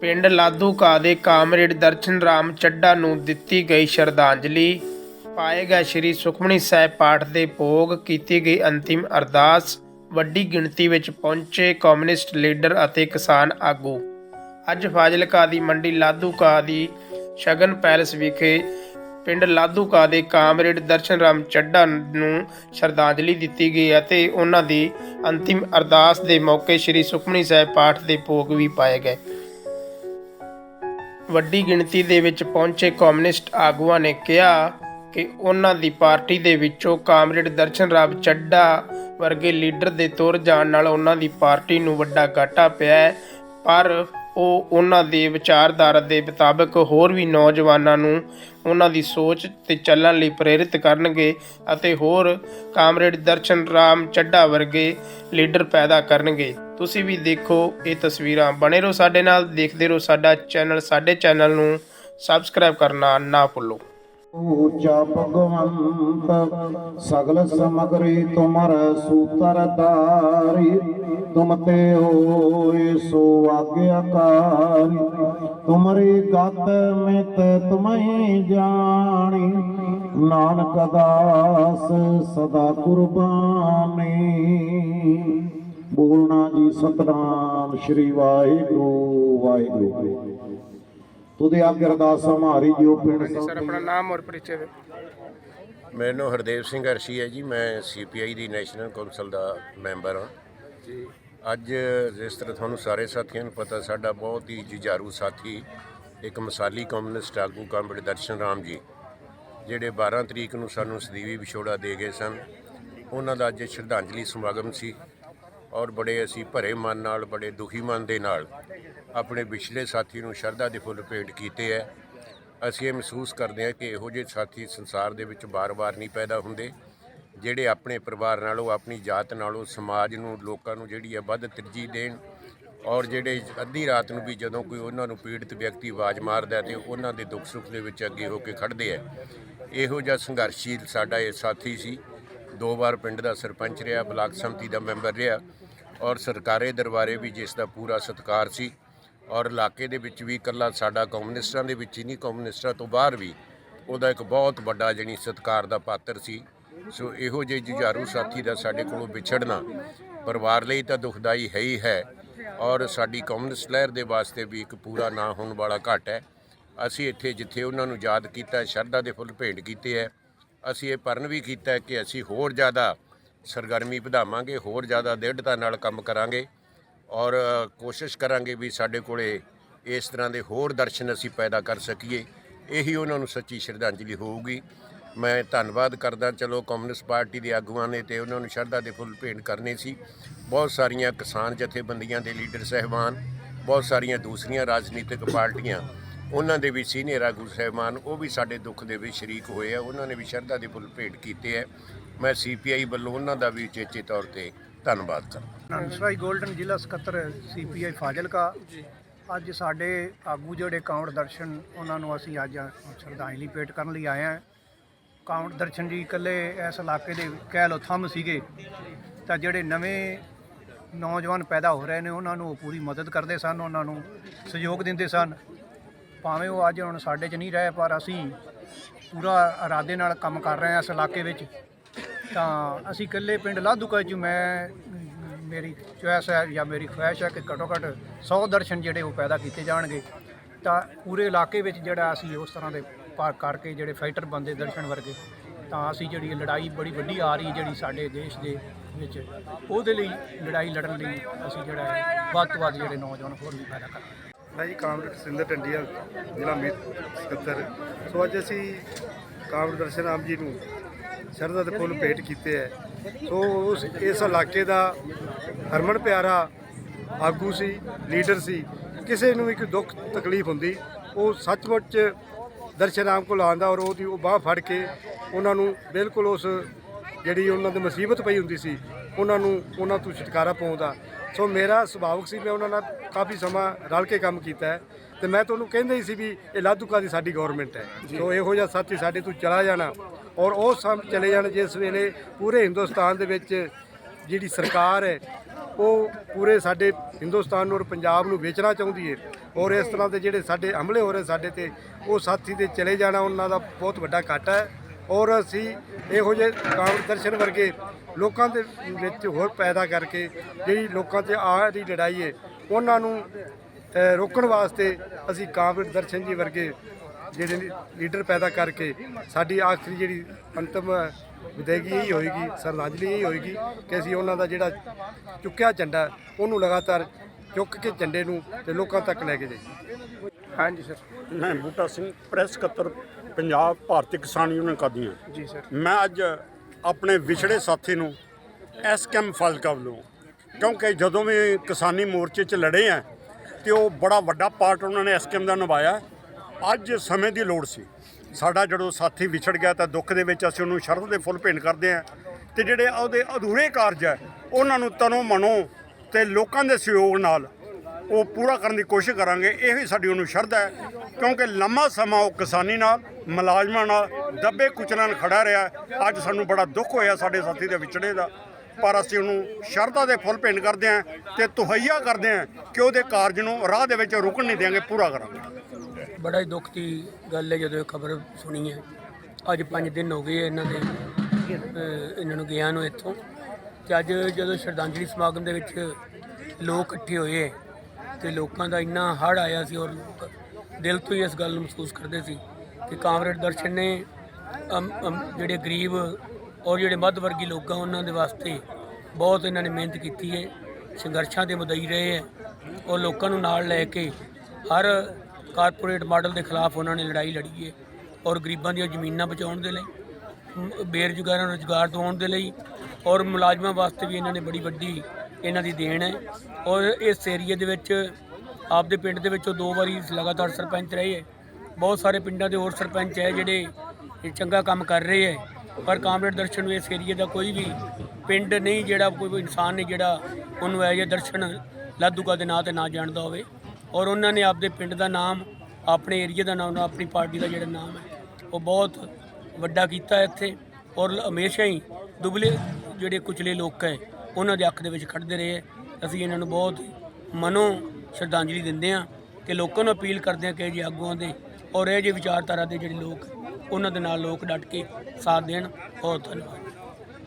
ਪਿੰਡ ਲਾਧੂਕਾ ਦੇ ਕਾਮਰੇਡ ਦਰਸ਼ਨ ਰਾਮ ਚੱਡਾ ਨੂੰ ਦਿੱਤੀ ਗਈ ਸ਼ਰਧਾਂਜਲੀ। ਪਾਏ ਗਏ ਸ੍ਰੀ ਸੁਖਮਨੀ ਸਾਹਿਬ ਪਾਠ ਦੇ ਭੋਗ ਕੀਤੀ ਗਈ ਅੰਤਿਮ ਅਰਦਾਸ ਵੱਡੀ ਗਿਣਤੀ ਵਿੱਚ ਪਹੁੰਚੇ ਕਮਿਊਨਿਸਟ ਲੀਡਰ ਅਤੇ ਕਿਸਾਨ ਆਗੂ। ਅੱਜ ਫਾਜ਼ਿਲਕਾ ਦੀ ਮੰਡੀ ਲਾਧੂਕਾ ਦੀ ਸ਼ਗਨ ਪੈਲਸ ਵਿਖੇ ਪਿੰਡ ਲਾਧੂਕਾ ਦੇ ਕਾਮਰੇਡ ਦਰਸ਼ਨ ਰਾਮ ਚੱਡਾ ਨੂੰ ਸ਼ਰਧਾਂਜਲੀ ਦਿੱਤੀ ਗਈ ਅਤੇ ਉਹਨਾਂ ਦੀ ਅੰਤਿਮ ਅਰਦਾਸ ਦੇ ਮੌਕੇ ਸ੍ਰੀ ਸੁਖਮਨੀ ਸਾਹਿਬ ਪਾਠ ਦੇ ਭੋਗ ਵੀ ਪਾਏ ਗਏ। ਵੱਡੀ ਗਿਣਤੀ ਦੇ ਵਿੱਚ ਪਹੁੰਚੇ ਕਮਿਊਨਿਸਟ ਆਗੂਆਂ ਨੇ ਕਿਹਾ ਕਿ ਉਹਨਾਂ ਦੀ ਪਾਰਟੀ ਦੇ ਵਿੱਚੋਂ ਕਾਮਰੇਡ ਦਰਸ਼ਨ ਰਾਮ ਚੱਡਾ ਵਰਗੇ ਲੀਡਰ ਦੇ ਤੁਰ ਜਾਣ ਨਾਲ ਉਹਨਾਂ ਦੀ ਪਾਰਟੀ ਨੂੰ ਵੱਡਾ ਘਾਟਾ ਪਿਆ ਪਰ ਉਹ ਉਹਨਾਂ ਦੇ ਵਿਚਾਰਧਾਰਾ ਦੇ ਮੁਤਾਬਕ ਹੋਰ ਵੀ ਨੌਜਵਾਨਾਂ ਨੂੰ ਉਹਨਾਂ ਦੀ ਸੋਚ ਤੇ ਚੱਲਣ ਲਈ ਪ੍ਰੇਰਿਤ ਕਰਨਗੇ ਅਤੇ ਹੋਰ ਕਾਮਰੇਡ ਦਰਸ਼ਨ ਰਾਮ ਚੱਡਾ ਵਰਗੇ ਲੀਡਰ ਪੈਦਾ ਕਰਨਗੇ। ਤੁਸੀਂ ਵੀ ਦੇਖੋ ਇਹ ਤਸਵੀਰਾਂ। ਬਣੇ ਰਹੋ ਸਾਡੇ ਨਾਲ, ਦੇਖਦੇ ਰਹੋ ਸਾਡਾ ਚੈਨਲ। ਸਾਡੇ ਚੈਨਲ ਨੂੰ ਸਬਸਕ੍ਰਾਈਬ ਕਰਨਾ ਨਾ ਭੁੱਲੋ। ਊਚਾ ਭਗਵੰਤ, ਸਗਲ ਸਮਗਰੀ ਤੁਮਰ ਸੂਤਰ ਤਾਰੀ ਤੁਮ ਤੇ ਹੋਏ ਸੋ ਆਗਿਆਕਾਰੀ ਤੁਮਰੀ ਗਤ ਮਿਤ ਤੁਮਹੀ ਜਾਣੀ, ਨਾਨਕ ਦਾਸ ਸਦਾ ਕੁਰਬਾਨੀ। ਬੋਲਣਾ ਜੀ ਸਤਨਾਮ, ਸ੍ਰੀ ਵਾਹਿਗੁਰੂ ਵਾਹਿਗੁਰੂ। ਤੁਦੇ ਆਗੇ ਅਰਦਾਸ ਹਮਾਰੀ ਜੋ ਪਿੰਡ ਸਰ ਆਪਣਾ ਨਾਮ ਔਰ ਪਰਿਚੈ ਦਿਓ। ਮੈਨੂੰ ਹਰਦੇਵ ਸਿੰਘ ਅਰਸ਼ੀ ਹੈ ਜੀ ਮੈਂ ਸੀਪੀਆਈ ਦੀ ਨੈਸ਼ਨਲ ਕੌਂਸਲ ਦਾ ਮੈਂਬਰ ਹਾਂ। ਜੀ। ਅੱਜ ਜਿਸ ਤਰ੍ਹਾਂ ਤੁਹਾਨੂੰ ਸਾਰੇ ਸਾਥੀਆਂ ਨੂੰ ਪਤਾ ਸਾਡਾ ਬਹੁਤ ਹੀ ਜੁਝਾਰੂ ਸਾਥੀ ਇੱਕ ਮਸਾਲੀ ਕਮਿਊਨਿਸਟ ਆਗੂ ਕਾਮਰੇਡ ਦਰਸ਼ਨ ਰਾਮ ਜੀ ਜਿਹੜੇ 12 ਤਰੀਕ ਨੂੰ ਸਾਨੂੰ ਸਦੀਵੀ ਵਿਛੋੜਾ ਦੇ ਗਏ ਸਨ। ਉਹਨਾਂ ਦਾ ਅੱਜ ਸ਼ਰਧਾਂਜਲੀ ਸਮਾਗਮ ਸੀ। ਔਰ ਬੜੇ ਅਸੀਂ ਭਰੇ ਮਨ ਨਾਲ, ਬੜੇ ਦੁਖੀ ਮਨ ਦੇ ਨਾਲ ਆਪਣੇ ਵਿਛਲੇ ਸਾਥੀ ਨੂੰ ਸ਼ਰਧਾ ਦੇ ਫੁੱਲ ਭੇਟ ਕੀਤੇ ਹੈ ਅਸੀਂ ਇਹ ਮਹਿਸੂਸ ਕਰਦੇ ਹਾਂ ਕਿ ਇਹੋ ਜਿਹੇ ਸਾਥੀ ਸੰਸਾਰ ਦੇ ਵਿੱਚ ਬਾਰ-ਬਾਰ ਨਹੀਂ ਪੈਦਾ ਹੁੰਦੇ, ਜਿਹੜੇ ਆਪਣੇ ਪਰਿਵਾਰ ਨਾਲੋਂ, ਆਪਣੀ ਜਾਤ ਨਾਲੋਂ, ਸਮਾਜ ਨੂੰ, ਲੋਕਾਂ ਨੂੰ ਜਿਹੜੀ ਹੈ ਵੱਧ ਤਰਜੀਹ ਦੇਣ ਔਰ ਜਿਹੜੇ ਅੱਧੀ ਰਾਤ ਨੂੰ ਵੀ ਜਦੋਂ ਕੋਈ ਉਹਨਾਂ ਨੂੰ ਪੀੜਤ ਵਿਅਕਤੀ ਆਵਾਜ਼ ਮਾਰਦਾ ਹੈ ਤੇ ਉਹਨਾਂ ਦੇ ਦੁੱਖ ਸੁੱਖ ਦੇ ਵਿੱਚ ਅੱਗੇ ਹੋ ਕੇ ਖੜਦੇ ਹੈ ਇਹੋ ਜਿਹਾ ਸੰਘਰਸ਼ੀਲ ਸਾਡਾ ਇਹ ਸਾਥੀ ਸੀ। ਦੋ ਵਾਰ ਪਿੰਡ ਦਾ ਸਰਪੰਚ ਰਿਹਾ, ਬਲਾਕ ਸੰਮਤੀ ਦਾ ਮੈਂਬਰ ਰਿਹਾ ਔਰ ਸਰਕਾਰੇ ਦਰਬਾਰੇ ਵੀ ਜਿਸ ਦਾ ਪੂਰਾ ਸਤਿਕਾਰ ਸੀ ਔਰ ਇਲਾਕੇ ਦੇ ਵਿੱਚ ਵੀ ਇਕੱਲਾ ਸਾਡਾ ਕਮਿਊਨਿਸਟਾਂ ਦੇ ਵਿੱਚ ਹੀ ਨਹੀਂ, ਕਮਿਊਨਿਸਟਾਂ ਤੋਂ ਬਾਹਰ ਵੀ ਉਹਦਾ ਇੱਕ ਬਹੁਤ ਵੱਡਾ ਜਣੀ ਸਤਿਕਾਰ ਦਾ ਪਾਤਰ ਸੀ। ਸੋ ਇਹੋ ਜਿਹੇ ਜੁਝਾਰੂ ਸਾਥੀ ਦਾ ਸਾਡੇ ਕੋਲੋਂ ਵਿਛੜਨਾ ਪਰਿਵਾਰ ਲਈ ਤਾਂ ਦੁਖਦਾਈ ਹੈ ਹੀ ਹੈ ਔਰ ਸਾਡੀ ਕਮਿਊਨਿਸਟ ਲਹਿਰ ਦੇ ਵਾਸਤੇ ਵੀ ਇੱਕ ਪੂਰਾ ਨਾ ਹੋਣ ਵਾਲਾ ਘਾਟ ਹੈ। ਅਸੀਂ ਇੱਥੇ ਜਿੱਥੇ ਉਹਨਾਂ ਨੂੰ ਯਾਦ ਕੀਤਾ, ਸ਼ਰਧਾ ਦੇ ਫੁੱਲ ਭੇਂਟ ਕੀਤੇ ਹੈ। ਅਸੀਂ ਇਹ ਪਰਨ ਵੀ ਕੀਤਾ ਕਿ ਅਸੀਂ ਹੋਰ ਜ਼ਿਆਦਾ ਸਰਗਰਮੀ ਵਧਾਵਾਂਗੇ, ਹੋਰ ਜ਼ਿਆਦਾ ਦ੍ਰਿੜਤਾ ਨਾਲ ਕੰਮ ਕਰਾਂਗੇ ਔਰ ਕੋਸ਼ਿਸ਼ ਕਰਾਂਗੇ ਵੀ ਸਾਡੇ ਕੋਲੇ ਇਸ ਤਰ੍ਹਾਂ ਦੇ ਹੋਰ ਦਰਸ਼ਨ ਅਸੀਂ ਪੈਦਾ ਕਰ ਸਕੀਏ। ਇਹੀ ਉਹਨਾਂ ਨੂੰ ਸੱਚੀ ਸ਼ਰਧਾਂਜਲੀ ਹੋਊਗੀ। ਮੈਂ ਧੰਨਵਾਦ ਕਰਦਾ, ਚਲੋ ਕਮਿਊਨਿਸਟ ਪਾਰਟੀ ਦੇ ਆਗੂਆਂ ਨੇ ਤੇ ਉਹਨਾਂ ਨੂੰ ਸ਼ਰਧਾ ਦੇ ਫੁੱਲ ਭੇਂਟ ਕਰਨੇ ਸੀ। ਬਹੁਤ ਸਾਰੀਆਂ ਕਿਸਾਨ ਜਥੇਬੰਦੀਆਂ ਦੇ ਲੀਡਰ, ਸਹਿਬਾਨ, ਬਹੁਤ ਸਾਰੀਆਂ ਦੂਸਰੀਆਂ ਰਾਜਨੀਤਿਕ ਪਾਰਟੀਆਂ ਉਹਨਾਂ ਦੇ ਵੀ ਸੀਨੀਅਰ ਆਗੂ ਸਹਿਬਾਨ ਉਹ ਵੀ ਸਾਡੇ ਦੁੱਖ ਦੇ ਵਿੱਚ ਸ਼ਰੀਕ ਹੋਏ ਆ। ਉਹਨਾਂ ਨੇ ਵੀ ਸ਼ਰਧਾ ਦੇ ਫੁੱਲ ਭੇਂਟ ਕੀਤੇ ਆ। ਮੈਂ ਸੀਪੀਆਈ ਵੱਲੋਂ ਉਹਨਾਂ ਦਾ ਵੀ ਉਚੇਚੇ ਤੌਰ ਤੇ ਧੰਨਵਾਦ ਕਰਦਾ ਹੰਸਰਾਜ 골ਡਨ ਜ਼ਿਲ੍ਹਾ ਸਕੱਤਰ ਸੀਪੀਆਈ ਫਾਜ਼ਿਲਕਾ। ਅੱਜ ਸਾਡੇ ਆਗੂ ਜਿਹੜੇ ਕਾਉਂਟ ਦਰਸ਼ਨ ਉਹਨਾਂ ਨੂੰ ਅਸੀਂ ਅੱਜ ਸ਼ਰਧਾਂਜਲੀ ਭੇਟ ਕਰਨ ਲਈ ਆਏ ਹਾਂ ਕਾਉਂਟ ਦਰਸ਼ਨ ਜੀ ਇਕੱਲੇ ਇਸ ਇਲਾਕੇ ਦੇ ਕਹਿ ਲੋ ਥੰਮ ਸੀਗੇ। ਤਾਂ ਜਿਹੜੇ ਨਵੇਂ ਨੌਜਵਾਨ ਪੈਦਾ ਹੋ ਰਹੇ ਨੇ ਉਹਨਾਂ ਨੂੰ ਉਹ ਪੂਰੀ ਮਦਦ ਕਰਦੇ ਸਨ ਉਹਨਾਂ ਨੂੰ ਸਹਿਯੋਗ ਦਿੰਦੇ ਸਨ। ਭਾਵੇਂ ਉਹ ਅੱਜ ਹੁਣ ਸਾਡੇ 'ਚ ਨਹੀਂ ਰਹੇ, ਪਰ ਅਸੀਂ ਪੂਰਾ ਇਰਾਦੇ ਨਾਲ ਕੰਮ ਕਰ ਰਹੇ ਹਾਂ ਇਸ ਇਲਾਕੇ ਵਿੱਚ। ਤਾਂ ਅਸੀਂ ਇਕੱਲੇ ਪਿੰਡ ਲਾਧੂਕਾ 'ਚ ਮੈਂ, ਮੇਰੀ ਚੁਆਇਸ ਹੈ ਜਾਂ ਮੇਰੀ ਖੁਆਇਸ਼ ਹੈ ਕਿ ਘੱਟੋ ਘੱਟ 100 ਦਰਸ਼ਨ ਜਿਹੜੇ ਉਹ ਪੈਦਾ ਕੀਤੇ ਜਾਣਗੇ। ਤਾਂ ਪੂਰੇ ਇਲਾਕੇ ਵਿੱਚ ਜਿਹੜਾ ਅਸੀਂ ਉਸ ਤਰ੍ਹਾਂ ਦੇ ਪਾ ਕਰਕੇ ਜਿਹੜੇ ਫਾਈਟਰ ਬੰਦੇ ਦਰਸ਼ਨ ਵਰਗੇ, ਤਾਂ ਅਸੀਂ ਜਿਹੜੀ ਲੜਾਈ ਬੜੀ ਵੱਡੀ ਆ ਰਹੀ ਜਿਹੜੀ ਸਾਡੇ ਦੇਸ਼ ਦੇ ਵਿੱਚ, ਉਹਦੇ ਲਈ ਲੜਾਈ ਲੜਨ ਲਈ ਅਸੀਂ ਜਿਹੜਾ ਵੱਧ ਤੋਂ ਵੱਧ ਜਿਹੜੇ ਨੌਜਵਾਨ ਹੋਰ ਵੀ ਪੈਦਾ ਕਰਾਂਗੇ ਮੈਂ ਜੀ ਕਾਮਰੇਡ ਸਿੰਦਰ ਟੰਡੀਆ, ਜ਼ਿਲ੍ਹਾ ਮੀਤ ਸਕੱਤਰ। ਸੋ ਅੱਜ ਅਸੀਂ ਕਾਮਰੇਡ ਦਰਸ਼ਨ ਰਾਮ ਜੀ ਨੂੰ ਸ਼ਰਧਾ ਦੇ ਫੁੱਲ ਭੇਟ ਕੀਤੇ ਹੈ। ਸੋ ਉਸ ਇਸ ਇਲਾਕੇ ਦਾ ਹਰਮਨ ਪਿਆਰਾ ਆਗੂ ਸੀ, ਲੀਡਰ ਸੀ। ਕਿਸੇ ਨੂੰ ਵੀ ਕੋਈ ਦੁੱਖ ਤਕਲੀਫ ਹੁੰਦੀ, ਉਹ ਸੱਚਮੁੱਚ ਦਰਸ਼ਨ ਰਾਮ ਕੋਲ ਆਉਂਦਾ ਔਰ ਉਹਦੀ ਉਹ ਬਾਹ ਫੜ ਕੇ ਉਹਨਾਂ ਨੂੰ ਬਿਲਕੁਲ ਉਸ ਜਿਹੜੀ ਉਹਨਾਂ ਦੀ ਮੁਸੀਬਤ ਪਈ ਹੁੰਦੀ ਸੀ, ਉਹਨਾਂ ਨੂੰ ਉਹਨਾਂ ਤੋਂ ਛੁਟਕਾਰਾ ਪਾਉਂਦਾ। ਸੋ ਮੇਰਾ ਸੁਭਾਵਕ ਸੀ ਮੈਂ ਉਹਨਾਂ ਨਾਲ ਕਾਫੀ ਸਮਾਂ ਰਲ ਕੇ ਕੰਮ ਕੀਤਾ ਹੈ ਤੇ ਮੈਂ ਤੁਹਾਨੂੰ ਕਹਿੰਦਾ ਹੀ ਸੀ ਵੀ ਇਹ ਲਾਧੂਕਾ ਦੀ ਸਾਡੀ ਗਵਰਨਮੈਂਟ ਹੈ। ਸੋ ਇਹੋ ਜਿਹਾ ਸਾਥੀ ਸਾਡੇ ਤੋਂ ਚਲਾ ਜਾਣਾ ਔਰ ਉਹ ਸਮ ਚਲੇ ਜਾਣ ਜਿਸ ਵੇਲੇ ਪੂਰੇ ਹਿੰਦੁਸਤਾਨ ਦੇ ਵਿੱਚ ਜਿਹੜੀ ਸਰਕਾਰ ਹੈ ਉਹ ਪੂਰੇ ਸਾਡੇ ਹਿੰਦੁਸਤਾਨ ਨੂੰ ਔਰ ਪੰਜਾਬ ਨੂੰ ਵੇਚਣਾ ਚਾਹੁੰਦੀ ਹੈ ਔਰ ਇਸ ਤਰ੍ਹਾਂ ਦੇ ਜਿਹੜੇ ਸਾਡੇ ਹਮਲੇ ਹੋ ਰਹੇ ਸਾਡੇ ਤੇ ਉਹ ਸਾਥੀ ਦੇ ਚਲੇ ਜਾਣਾ ਉਹਨਾਂ ਦਾ ਬਹੁਤ ਵੱਡਾ ਘਾਟਾ ਹੈ ਔਰ ਅਸੀਂ ਇਹੋ ਜਿਹੇ ਕਾਂਗਰਸ ਦਰਸ਼ਨ ਵਰਗੇ ਲੋਕਾਂ ਦੇ ਵਿੱਚ ਹੋਰ ਪੈਦਾ ਕਰਕੇ ਜਿਹੜੀ ਲੋਕਾਂ ਤੇ ਆ ਰਹੀ ਲੜਾਈ ਹੈ ਉਹਨਾਂ ਨੂੰ ਰੋਕਣ ਵਾਸਤੇ ਅਸੀਂ ਕਾਂਗਰਸ ਦਰਸ਼ਨ ਜੀ ਵਰਗੇ ਜਿਹੜੇ ਲੀਡਰ ਪੈਦਾ ਕਰਕੇ ਸਾਡੀ ਆਖਰੀ ਜਿਹੜੀ ਅੰਤਮ ਵਿਦਾਇਗੀ ਇਹੀ ਹੋਏਗੀ ਸ਼ਰਧਾਂਜਲੀ ਇਹੀ ਹੋਏਗੀ ਕਿ ਅਸੀਂ ਉਹਨਾਂ ਦਾ ਜਿਹੜਾ ਚੁੱਕਿਆ ਝੰਡਾ ਉਹਨੂੰ ਲਗਾਤਾਰ ਚੁੱਕ ਕੇ ਝੰਡੇ ਨੂੰ ਤੇ ਲੋਕਾਂ ਤੱਕ ਲੈ ਕੇ ਜਾਈਏ। ਹਾਂਜੀ ਸਰ। ਮੈਂ ਬੂਟਾ ਸਿੰਘ ਪ੍ਰੈਸ ਸਕੱਤਰ ਪੰਜਾਬ ਭਾਰਤੀ ਕਿਸਾਨ ਯੂਨੀਅਨ ਕਾਦੀਆਂ ਜੀ ਸਰ। ਮੈਂ ਅੱਜ ਆਪਣੇ ਵਿਛੜੇ ਸਾਥੀ ਨੂੰ ਐਸਕੇਐਮ ਫਾਜ਼ਿਲਕਾ ਵੱਲੋਂ ਕਿਉਂਕਿ ਜਦੋਂ ਵੀ ਕਿਸਾਨੀ ਮੋਰਚੇ 'ਚ ਲੜੇ ਆ ਤੇ ਉਹ ਬੜਾ ਵੱਡਾ ਪਾਰਟ ਉਹਨਾਂ ਨੇ ਐਸਕੇਐਮ ਦਾ ਨਿਭਾਇਆ। ਅੱਜ ਸਮੇਂ ਦੀ ਲੋੜ ਸੀ। ਸਾਡਾ ਜਦੋਂ ਸਾਥੀ ਵਿਛੜ ਗਿਆ ਤਾਂ ਦੁੱਖ ਦੇ ਵਿੱਚ ਅਸੀਂ ਉਹਨੂੰ ਸ਼ਰਧ ਦੇ ਫੁੱਲ ਭੇਂਟ ਕਰਦੇ ਆ ਤੇ ਜਿਹੜੇ ਉਹਦੇ ਅਧੂਰੇ ਕਾਰਜ ਹੈ ਉਹਨਾਂ ਨੂੰ ਤਨੋਂ ਮਨੋਂ ਤੇ ਲੋਕਾਂ ਦੇ ਸਹਿਯੋਗ ਨਾਲ ਉਹ ਪੂਰਾ ਕਰਨ ਦੀ ਕੋਸ਼ਿਸ਼ ਕਰਾਂਗੇ, ਇਹ ਹੀ ਸਾਡੀ ਉਹਨੂੰ ਸ਼ਰਧਾ ਹੈ, ਕਿਉਂਕਿ ਲੰਮਾ ਸਮਾਂ ਉਹ ਕਿਸਾਨੀ ਨਾਲ, ਮੁਲਾਜ਼ਮਾਂ ਨਾਲ ਦੱਬੇ ਕੁਚਲਾਂ ਨਾਲ ਖੜਾ ਰਿਹਾ ਅੱਜ ਸਾਨੂੰ ਬੜਾ ਦੁੱਖ ਹੋਇਆ ਸਾਡੇ ਸਾਥੀ ਦੇ ਵਿਛੜੇ ਦਾ, ਪਰ ਅਸੀਂ ਉਹਨੂੰ ਸ਼ਰਧਾ ਦੇ ਫੁੱਲ ਭੇਂਟ ਕਰਦੇ ਹਾਂ ਤੇ ਤੁਹਈਆ ਕਰਦੇ ਹਾਂ ਕਿ ਉਹਦੇ ਕਾਰਜ ਨੂੰ ਰਾਹ ਦੇ ਵਿੱਚ ਰੁਕਣ ਨਹੀਂ ਦੇਵਾਂਗੇ ਪੂਰਾ ਕਰਾਂਗੇ। ਬੜਾ ਹੀ ਦੁੱਖ ਦੀ ਗੱਲ ਹੈ ਜਦੋਂ ਇਹ ਖਬਰ ਸੁਣੀ ਹੈ ਅੱਜ 5 ਦਿਨ ਹੋ ਗਏ ਇਹਨਾਂ ਦੇ ਇਹਨਾਂ ਨੂੰ ਗਿਆ ਨੂੰ ਇੱਥੋਂ। ਤੇ ਅੱਜ ਜਦੋਂ ਸ਼ਰਧਾਂਜਲੀ ਸਮਾਗਮ ਦੇ ਵਿੱਚ ਲੋਕ ਇਕੱਠੇ ਹੋਏ ਤੇ ਲੋਕਾਂ ਦਾ ਇੰਨਾ ਹੜ ਆਇਆ ਸੀ ਔਰ ਲੋਕ ਦਿਲ ਤੋਂ ਹੀ ਇਸ ਗੱਲ ਨੂੰ ਮਹਿਸੂਸ ਕਰਦੇ ਸੀ ਕਿ ਕਾਮਰੇਡ ਦਰਸ਼ਨ ਨੇ ਜਿਹੜੇ ਗਰੀਬ ਔਰ ਜਿਹੜੇ ਮੱਧ ਵਰਗੀ ਲੋਕਾਂ ਉਹਨਾਂ ਦੇ ਵਾਸਤੇ ਬਹੁਤ ਇਹਨਾਂ ਨੇ ਮਿਹਨਤ ਕੀਤੀ ਹੈ, ਸੰਘਰਸ਼ਾਂ ਦੇ ਮਦਈ ਰਹੇ ਹੈ ਔਰ ਲੋਕਾਂ ਨੂੰ ਨਾਲ ਲੈ ਕੇ ਹਰ ਕਾਰਪੋਰੇਟ ਮਾਡਲ ਦੇ ਖਿਲਾਫ ਉਹਨਾਂ ਨੇ ਲੜਾਈ ਲੜੀ ਹੈ ਔਰ ਗਰੀਬਾਂ ਦੀਆਂ ਜ਼ਮੀਨਾਂ ਬਚਾਉਣ ਦੇ ਲਈ ਬੇਰੁਜ਼ਗਾਰਾਂ ਨੂੰ ਰੁਜ਼ਗਾਰ ਦਿਵਾਉਣ ਦੇ ਲਈ ਔਰ ਮੁਲਾਜ਼ਮਾਂ ਵਾਸਤੇ ਵੀ ਇਹਨਾਂ ਨੇ ਬੜੀ ਵੱਡੀ ਇਹਨਾਂ ਦੀ ਦੇਣ ਹੈ। ਔਰ ਇਸ ਏਰੀਏ ਦੇ ਵਿੱਚ, ਆਪਦੇ ਪਿੰਡ ਦੇ ਵਿੱਚੋਂ ਦੋ ਵਾਰੀ ਲਗਾਤਾਰ ਸਰਪੰਚ ਰਹੇ ਹੈ। ਬਹੁਤ ਸਾਰੇ ਪਿੰਡਾਂ ਦੇ ਹੋਰ ਸਰਪੰਚ ਹੈ ਜਿਹੜੇ ਚੰਗਾ ਕੰਮ ਕਰ ਰਹੇ ਹੈ। ਪਰ ਕਾਮਰੇਡ ਦਰਸ਼ਨ ਨੂੰ ਇਸ ਏਰੀਏ ਦਾ ਕੋਈ ਵੀ ਪਿੰਡ ਨਹੀਂ, ਜਿਹੜਾ ਕੋਈ ਵੀ ਇਨਸਾਨ ਨਹੀਂ, ਜਿਹੜਾ ਉਹਨੂੰ ਇਹ ਜਿਹੇ ਦਰਸ਼ਨ ਲਾਧੂਕਾ ਦੇ ਨਾਂ ਤੇ ਨਾ ਜਾਣਦਾ ਹੋਵੇ। ਔਰ ਉਹਨਾਂ ਨੇ ਆਪਦੇ ਪਿੰਡ ਦਾ ਨਾਮ, ਆਪਣੇ ਏਰੀਏ ਦਾ ਨਾਮ, ਆਪਣੀ ਪਾਰਟੀ ਦਾ ਜਿਹੜਾ ਨਾਮ ਹੈ, ਉਹ ਬਹੁਤ ਵੱਡਾ ਕੀਤਾ ਇੱਥੇ। ਔਰ ਹਮੇਸ਼ਾ ਹੀ ਦੁਬਲੇ ਜਿਹੜੇ ਕੁਚਲੇ ਲੋਕ ਹੈ ਉਹਨਾਂ ਦੇ ਅੱਖ ਦੇ ਵਿੱਚ ਖੜਦੇ ਰਹੇ ਹੈ। ਅਸੀਂ ਇਹਨਾਂ ਨੂੰ ਬਹੁਤ ਮਨੋਂ ਸ਼ਰਧਾਂਜਲੀ ਦਿੰਦੇ ਹਾਂ ਕਿ ਲੋਕਾਂ ਨੂੰ ਅਪੀਲ ਕਰਦੇ ਹਾਂ ਕਿ ਇਹ ਜਿਹੇ ਆਗੂਆਂ ਦੇ ਔਰ ਇਹ ਜਿਹੇ ਵਿਚਾਰਧਾਰਾ ਦੇ ਜਿਹੜੇ ਲੋਕ, ਉਹਨਾਂ ਦੇ ਨਾਲ ਲੋਕ ਡਟ ਕੇ ਸਾਥ ਦੇਣ ਬਹੁਤ ਧੰਨਵਾਦ